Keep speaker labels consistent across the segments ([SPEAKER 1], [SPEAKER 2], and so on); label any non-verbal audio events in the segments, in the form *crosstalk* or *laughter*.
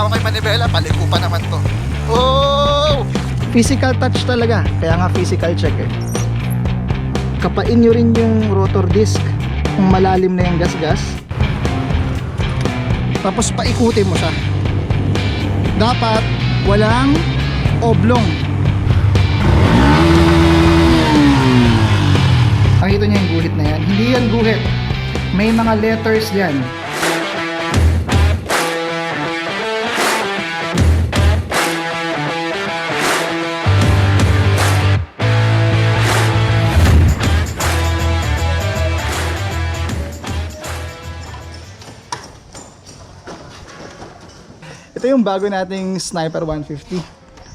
[SPEAKER 1] kasama kay Manibela, paliko pa naman to. Oh! Physical touch talaga, kaya nga physical check eh. Kapain nyo rin yung rotor disc kung malalim na yung gasgas. Tapos paikutin mo siya. Dapat walang oblong. Nakita niyo yung guhit na yan? Hindi yan guhit. May mga letters yan. Ito yung bago nating Sniper 150.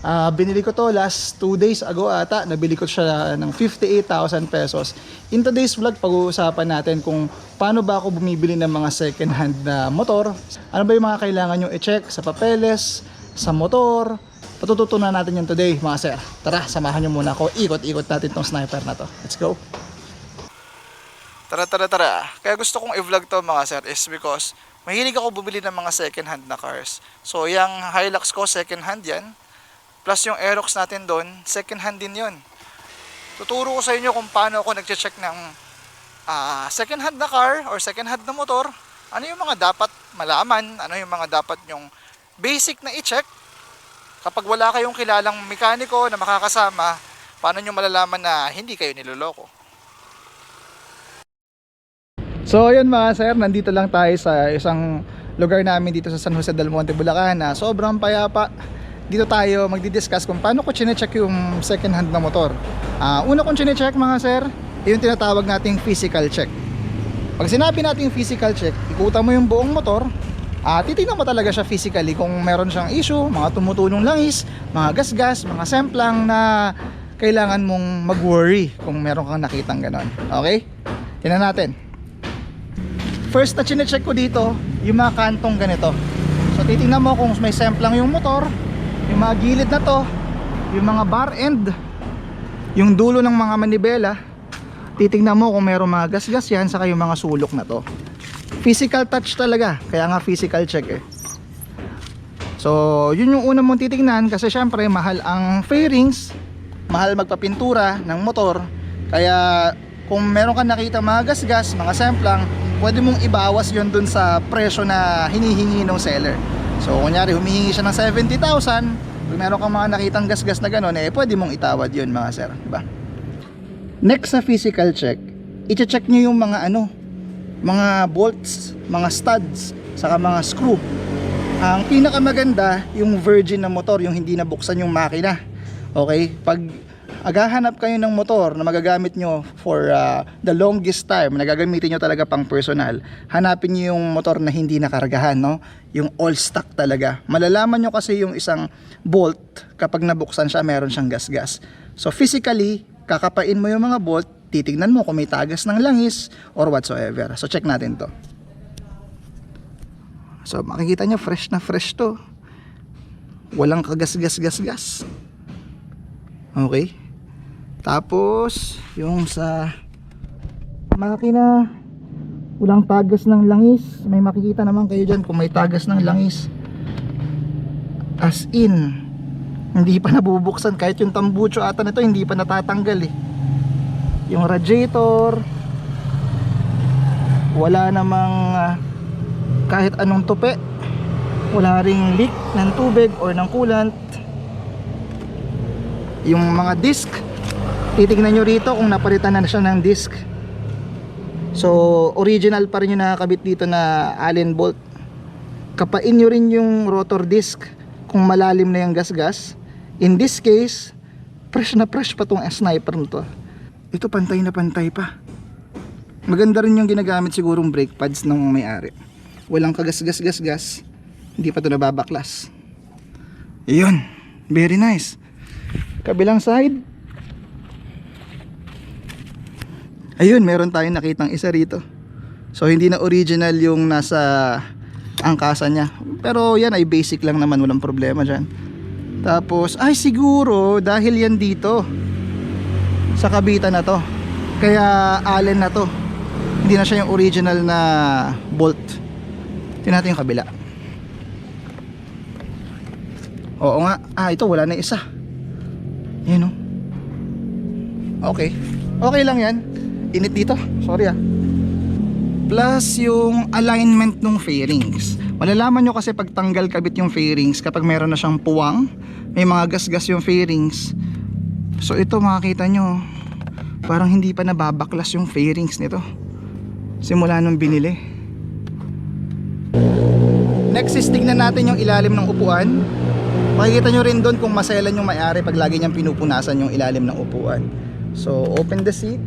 [SPEAKER 1] Ah, binili ko to last 2 days ago ata. Nabili ko siya ng 58,000 pesos. In today's vlog, pag-uusapan natin kung paano ba ako bumibili ng mga second hand na motor. Ano ba yung mga kailangan nyo i-check sa papeles, sa motor. Patututunan natin yan today mga sir. Tara, samahan nyo muna ako. Ikot-ikot natin tong sniper na to. Let's go. Tara, tara, tara. Kaya gusto kong i-vlog to mga sir is because mahilig ako bumili ng mga second hand na cars. So, yung Hilux ko, second hand yan. Plus yung Aerox natin doon, second hand din yun. Tuturo ko sa inyo kung paano ako nag-check ng ah, second hand na car or second hand na motor. Ano yung mga dapat malaman, ano yung mga dapat yung basic na i-check. Kapag wala kayong kilalang mekaniko na makakasama, paano nyo malalaman na hindi kayo niloloko. So ayun mga sir, nandito lang tayo sa isang lugar namin dito sa San Jose del Monte, Bulacan na sobrang payapa. Dito tayo magdi-discuss kung paano ko chine-check yung second hand na motor. Ah, una kong chine-check mga sir, yung tinatawag nating physical check. Pag sinabi nating physical check, ikutan mo yung buong motor, ah titingnan mo talaga siya physically kung meron siyang issue, mga tumutulong langis, mga gasgas, mga semplang na kailangan mong mag-worry kung meron kang nakitang ganon. Okay? Tingnan natin first na chinecheck ko dito yung mga kantong ganito. So titingnan mo kung may semplang yung motor yung mga gilid na to yung mga bar end yung dulo ng mga manibela. Titingnan mo kung merong mga gasgas yan saka yung mga sulok na to. Physical touch talaga kaya nga physical check eh. So yun yung una mong titingnan kasi syempre mahal ang fairings mahal magpapintura ng motor. Kaya kung meron ka nakita mga gasgas, mga semplang, pwede mong ibawas yon dun sa presyo na hinihingi ng seller. So, kunyari, humihingi siya ng 70,000, kung meron kang mga nakitang gasgas na gano'n, eh, pwede mong itawad yon mga sir. Diba? Next sa physical check, i-check nyo yung mga ano, mga bolts, mga studs, saka mga screw. Ang pinakamaganda, yung virgin na motor, yung hindi nabuksan yung makina. Okay? Pag agahanap kayo ng motor na magagamit nyo for uh, the longest time, na gagamitin nyo talaga pang personal, hanapin nyo yung motor na hindi nakargahan, no? Yung all stock talaga. Malalaman nyo kasi yung isang bolt, kapag nabuksan siya, meron siyang gas-gas. So physically, kakapain mo yung mga bolt, titignan mo kung may tagas ng langis or whatsoever. So check natin to. So makikita nyo, fresh na fresh to. Walang kagas-gas-gas-gas. Okay. Tapos, yung sa makina, walang tagas ng langis. May makikita naman kayo dyan kung may tagas ng langis. As in, hindi pa nabubuksan. Kahit yung tambucho ata nito, hindi pa natatanggal eh. Yung radiator, wala namang ah, kahit anong tupi. Wala ring leak ng tubig or ng coolant. Yung mga disc, titignan nyo rito kung napalitan na siya ng disc. So original pa rin yung nakakabit dito na allen bolt. Kapain nyo rin yung rotor disc kung malalim na yung gasgas. In this case fresh na fresh pa tong sniper na to. Ito pantay na pantay pa. Maganda rin yung ginagamit sigurong brake pads ng may-ari. Walang kagasgas gas gas hindi pa to nababaklas. Yun. Very nice. Kabilang side Ayun, meron tayong nakitang isa rito. So hindi na original yung nasa angkasan niya. Pero yan ay basic lang naman, walang problema dyan. Tapos, ay siguro dahil yan dito sa kabitan na to. Kaya allen na to. Hindi na siya yung original na bolt. Tingnan natin yung kabila. Oo nga. Ah, ito wala na isa. Yan oh. Okay. Okay lang yan. Init dito. Sorry ah. Plus yung alignment ng fairings. Malalaman nyo kasi pag tanggal kabit yung fairings kapag meron na siyang puwang, may mga gasgas yung fairings. So ito makikita nyo, parang hindi pa nababaklas yung fairings nito. Simula nung binili. Next is tignan natin yung ilalim ng upuan. Makikita nyo rin doon kung maselan yung may-ari pag lagi niyang pinupunasan yung ilalim ng upuan. So open the seat.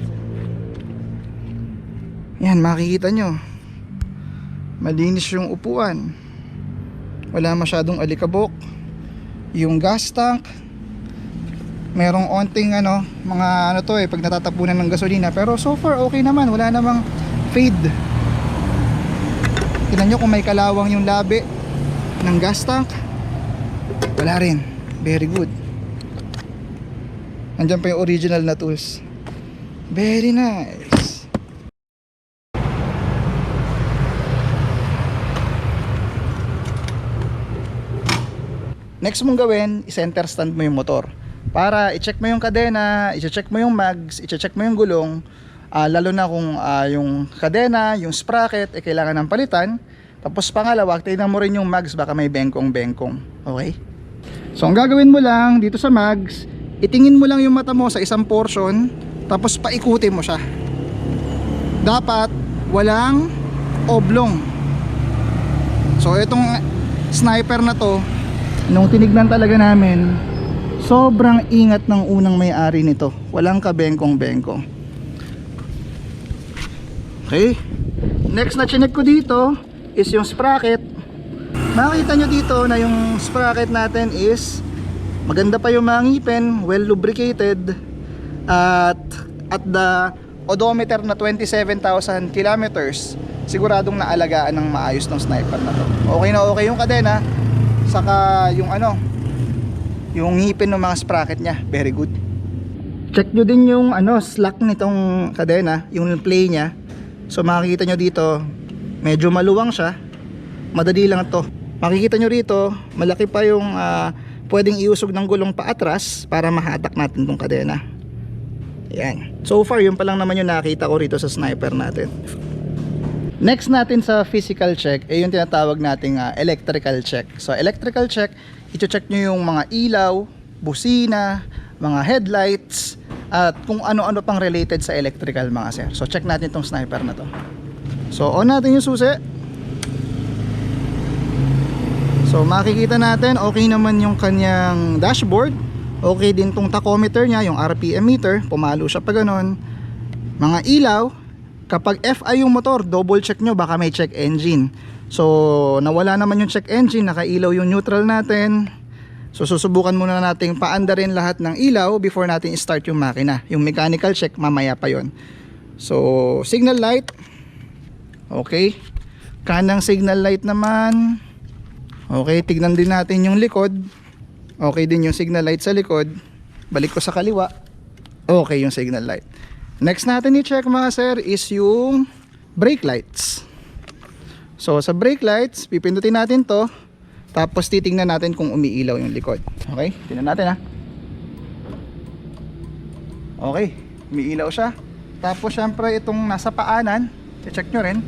[SPEAKER 1] Yan, makikita nyo. Malinis yung upuan. Wala masyadong alikabok. Yung gas tank. Merong onting ano, mga ano to eh, pag natatapunan ng gasolina. Pero so far okay naman. Wala namang fade. Tingnan nyo kung may kalawang yung labi ng gas tank. Wala rin. Very good. Nandiyan pa yung original na tools. Very nice. Next mong gawin, i-center stand mo yung motor. Para i-check mo yung kadena, i-check mo yung mags, i-check mo yung gulong, ah, lalo na kung ah, yung kadena, yung sprocket, eh, kailangan ng palitan. Tapos pangalawa, tignan mo rin yung mags, baka may bengkong-bengkong. Okay? So ang gagawin mo lang dito sa mags, itingin mo lang yung mata mo sa isang portion, tapos paikutin mo siya. Dapat walang oblong. So itong sniper na to, nung tinignan talaga namin, sobrang ingat ng unang may-ari nito. Walang kabengkong-bengkong. Okay. Next na chinek ko dito is yung sprocket. Makita nyo dito na yung sprocket natin is maganda pa yung mga ngipin, well lubricated at at the odometer na 27,000 kilometers siguradong naalagaan ng maayos ng sniper na to okay na okay yung kadena saka yung ano yung ngipin ng mga sprocket niya. Very good. Check nyo din yung ano slack nitong kadena yung play niya. So makikita nyo dito medyo maluwang siya. Madali lang to. Makikita nyo rito malaki pa yung ah, pwedeng iusog ng gulong pa atras para mahatak natin tong kadena. Yan so far yun pa lang naman yung nakita ko rito sa sniper natin next natin sa physical check ay yung tinatawag nating ah, electrical check. So electrical check ito-check nyo yung mga ilaw busina mga headlights at kung ano-ano pang related sa electrical mga sir. So check natin tong sniper na to. So on natin yung susi. So makikita natin okay naman yung kanyang dashboard. Okay din tong tachometer niya, yung RPM meter, pumalo siya pa ganun. Mga ilaw, kapag FI yung motor, double check nyo baka may check engine. So nawala naman yung check engine, nakailaw yung neutral natin. So susubukan muna nating paanda rin lahat ng ilaw before natin start yung makina. Yung mechanical check mamaya pa yon. So signal light. Okay. Kanang signal light naman. Okay, tignan din natin yung likod. Okay din yung signal light sa likod. Balik ko sa kaliwa. Okay yung signal light. Next natin i-check mga sir is yung brake lights. So sa brake lights, pipindutin natin to. Tapos titingnan natin kung umiilaw yung likod. Okay, tingnan natin ha. Okay, umiilaw siya. Tapos syempre itong nasa paanan, check nyo rin.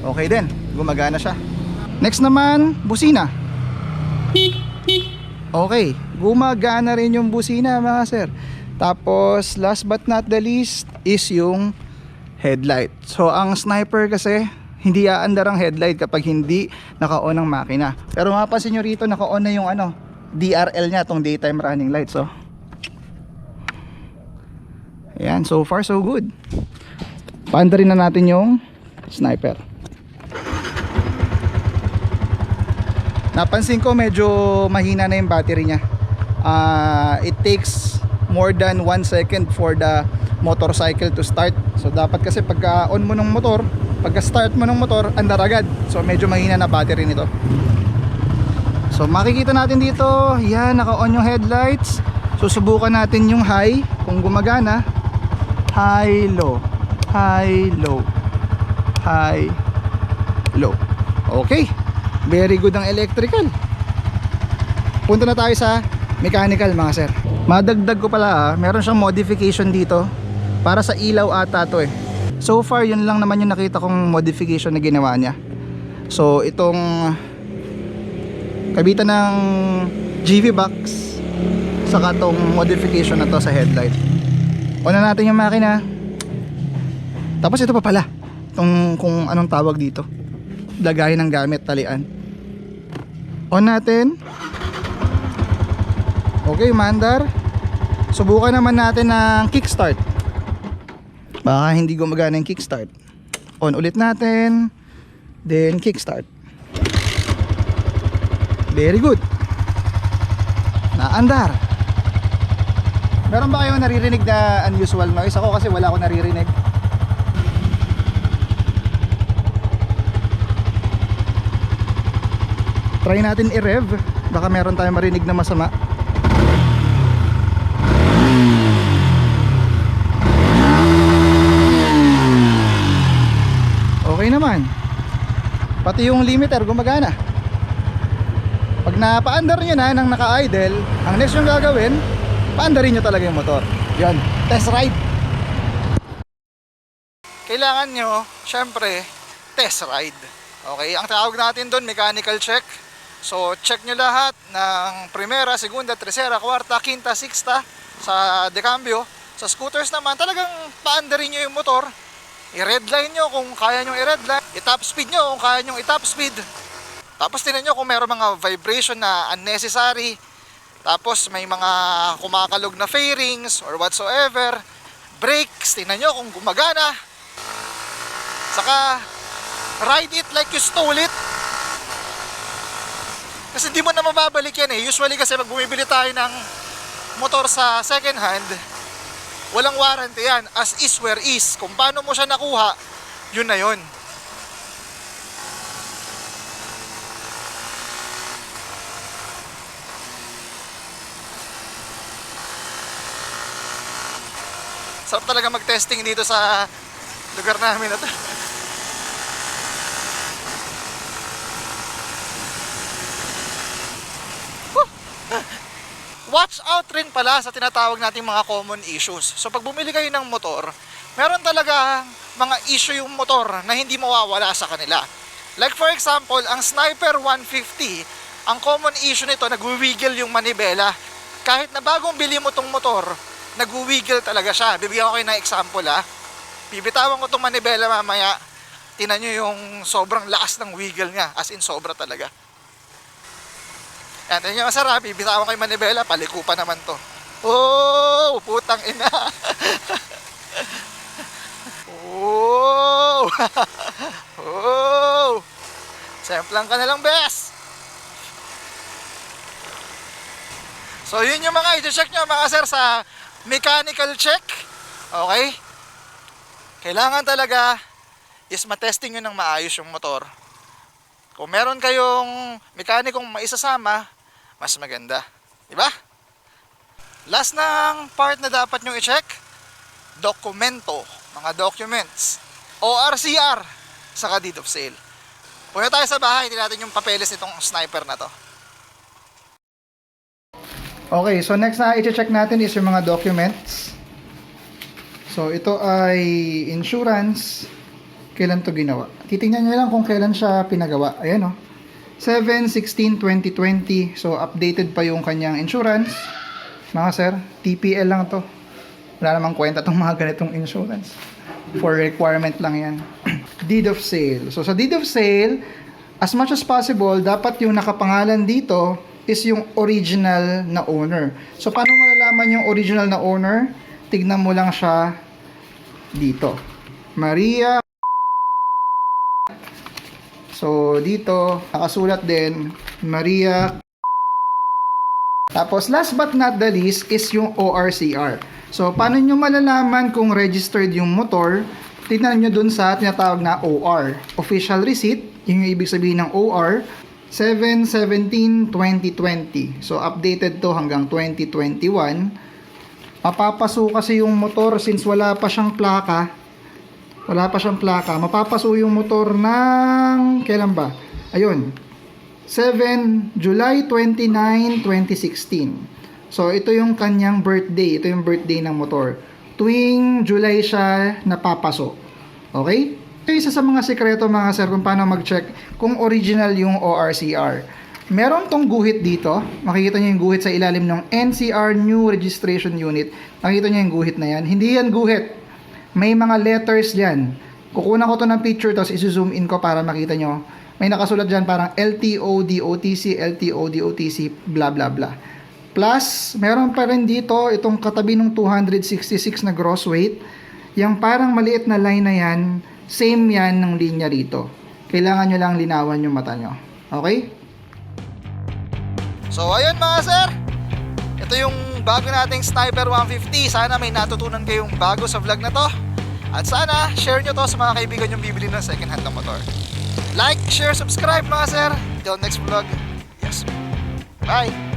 [SPEAKER 1] Okay din, gumagana siya. Next naman, busina. Okay, gumagana rin yung busina mga sir. Tapos last but not the least is yung headlight. So ang sniper kasi hindi aandar ang headlight kapag hindi naka-on ang makina. Pero mapapansin nyo rito naka-on na yung ano, DRL niya, tong daytime running lights. So, Ayan, so far so good. Paanda rin na natin yung sniper. Napansin ko medyo mahina na yung battery niya. Ah, it takes more than 1 second for the motorcycle to start. So dapat kasi pagka on mo ng motor, pagka start mo ng motor, andar agad. So medyo mahina na battery nito. So makikita natin dito, yan naka-on yung headlights. Susubukan natin yung high kung gumagana. High, low. High, low. High, low. Okay. Very good ang electrical. punta na tayo sa mechanical mga sir. Madagdag ko pala ah, meron siyang modification dito para sa ilaw ata to eh. So far yun lang naman yung nakita kong modification na ginawa niya. So itong kabitan ng GV box saka tong modification na to sa headlight. Una natin yung makina. Tapos ito pa pala. Itong kung anong tawag dito. Lagay ng gamit, talian. On natin. Okay, mandar. Subukan naman natin ng kickstart. Baka hindi gumagana yung kickstart. On ulit natin. Then kickstart. Very good. Naandar. Meron ba kayong naririnig na unusual noise? Ako kasi wala akong naririnig. Try natin i-rev. Baka meron tayong marinig na masama. Okay naman. Pati yung limiter gumagana. Pag napaandar nyo na nang naka-idle, ang next yung gagawin, paandarin nyo talaga yung motor. Yon, test ride. Kailangan nyo, syempre, test ride. Okay, ang tawag natin doon, mechanical check. So, check nyo lahat ng primera, segunda, tercera, kwarta, quinta, sixta sa decambio. Sa scooters naman, talagang paandarin nyo yung motor. I-redline nyo kung kaya nyo i-redline. I-top speed nyo kung kaya nyo i-top speed. Tapos tinan nyo kung meron mga vibration na unnecessary. Tapos may mga kumakalog na fairings or whatsoever. Brakes, tinan nyo kung gumagana. Saka, ride it like you stole it. Kasi di mo na mababalik yan eh. Usually kasi pag bumibili tayo ng motor sa second hand, walang warranty yan. As is where is. Kung paano mo siya nakuha, yun na yun. Sarap talaga mag-testing dito sa lugar namin na. *laughs* Watch out rin pala sa tinatawag nating mga common issues. So pag bumili kayo ng motor, meron talaga mga issue yung motor na hindi mawawala sa kanila. Like for example, ang Sniper 150, ang common issue nito, nagwi-wiggle yung manibela. Kahit na bagong bili mo tong motor, nagwi-wiggle talaga siya. Bibigyan ko kayo ng example ha. Bibitawan ko tong manibela mamaya. Tinan nyo yung sobrang lakas ng wiggle niya. As in, sobra talaga. Yan, tingnan nyo masarap. Bibitawan yung manibela. Paliko pa naman to. Oh, putang ina. *laughs* oh. *laughs* oh. Semplang ka na lang, bes. So, yun yung mga i-check nyo mga sir sa mechanical check. Okay? Kailangan talaga is matesting nyo ng maayos yung motor. Kung meron kayong mekanikong maisasama, mas maganda. Di ba? Last ng part na dapat nyo i-check, dokumento, mga documents, ORCR, saka deed of sale. Punta tayo sa bahay, hindi natin yung papeles nitong sniper na to. Okay, so next na i-check natin is yung mga documents. So ito ay insurance. Kailan to ginawa? Titingnan nyo lang kung kailan siya pinagawa. Ayan o. 7-16-2020. So updated pa yung kanyang insurance. Mga sir, TPL lang to. Wala namang kwenta tong mga ganitong insurance. For requirement lang yan. *clears throat* deed of sale. So sa deed of sale, as much as possible, dapat yung nakapangalan dito is yung original na owner. So paano malalaman yung original na owner? Tignan mo lang siya dito. Maria So dito nakasulat din Maria Tapos last but not the least is yung ORCR. So paano nyo malalaman kung registered yung motor? Tignan nyo dun sa tinatawag na OR. Official receipt, yun yung ibig sabihin ng OR. 7-17-2020. So updated to hanggang 2021. Mapapaso kasi yung motor since wala pa siyang plaka. Wala pa siyang plaka. Mapapaso yung motor ng kailan ba? Ayun. 7 July 29, 2016. So ito yung kanyang birthday, ito yung birthday ng motor. Tuwing July siya napapaso. Okay? Ito isa sa mga sekreto mga sir kung paano mag-check kung original yung ORCR. Meron tong guhit dito. Makikita niyo yung guhit sa ilalim ng NCR New Registration Unit. Makikita niyo yung guhit na yan. Hindi yan guhit. May mga letters diyan. Kukunan ko to ng picture tapos i-zoom in ko para makita nyo. May nakasulat dyan parang LTO, DOTC, LTO, DOTC, blah blah blah. Plus, meron pa rin dito itong katabi ng 266 na gross weight. Yung parang maliit na line na yan, same yan ng linya rito. Kailangan nyo lang linawan yung mata nyo. Okay? So, ayun mga sir. Ito yung bago nating Sniper 150. Sana may natutunan kayong bago sa vlog na to. At sana, share nyo to sa mga kaibigan yung bibili ng second hand na motor. Like, share, subscribe mga sir. Till next vlog. Yes. Bye.